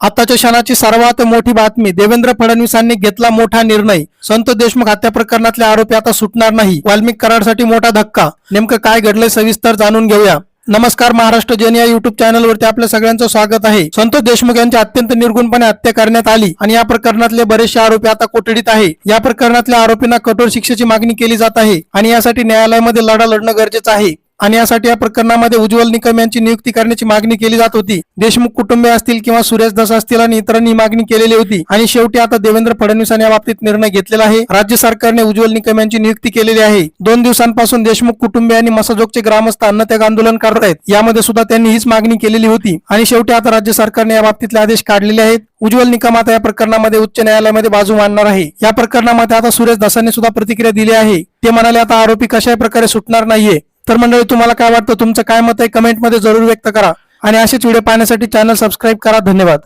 आताच्या क्षणाची सर्वात मोठी बातमी देवेंद्र फडणवीसांनी घेतला मोठा निर्णय. संत देशमुख हत्या प्रकरणातले आरोपी आता सुटणार नाही. वाल्मिक कराडसाठी मोठा धक्का. नेमकं काय घडलंय सविस्तर जाणून घेऊया. नमस्कार महाराष्ट्र जन या युट्यूब चॅनलवरती आपल्या सगळ्यांचं स्वागत आहे. संतोष देशमुख यांची अत्यंत निर्गुणपणे हत्या करण्यात आली आणि या प्रकरणातले बरेचसे आरोपी आता कोठडीत आहे. या प्रकरणातल्या आरोपींना कठोर शिक्षेची मागणी केली जात आहे आणि यासाठी न्यायालयामध्ये लढा लढणं गरजेचं आहे. आणि यासाठी या प्रकरणामध्ये उज्ज्वल निकम यांची नियुक्ती करण्याची मागणी केली जात होती. देशमुख कुटुंबे असतील किंवा सुरेश दस असतील आणि इतरांनी मागणी केलेली होती. आणि शेवटी आता देवेंद्र फडणवीसांनी या बाबतीत निर्णय घेतलेला आहे. राज्य सरकारने उज्ज्वल निकम यांची नियुक्ती केलेली आहे. दोन दिवसांपासून देशमुख कुटुंबे आणि मसाजोगचे ग्रामस्थ अन्नत्याग आंदोलन करत आहेत. यामध्ये सुद्धा त्यांनी हीच मागणी केलेली होती. आणि शेवटी आता राज्य सरकारने या बाबतीतले आदेश काढलेले आहेत. उज्ज्वल निकम आता या प्रकरणामध्ये उच्च न्यायालयामध्ये बाजू मांडणार आहे. या प्रकरणामध्ये आता सुरेश दसांनी सुद्धा प्रतिक्रिया दिली आहे. ते म्हणाले आता आरोपी कशाही प्रकारे सुटणार नाहीये? तर मंडळी तुम्हाला काय वाटतं? तुमचं काय मत आहे? कमेंटमध्ये जरूर व्यक्त करा. आणि असेच व्हिडिओ पाहण्यासाठी चॅनल सबस्क्राईब करा. धन्यवाद.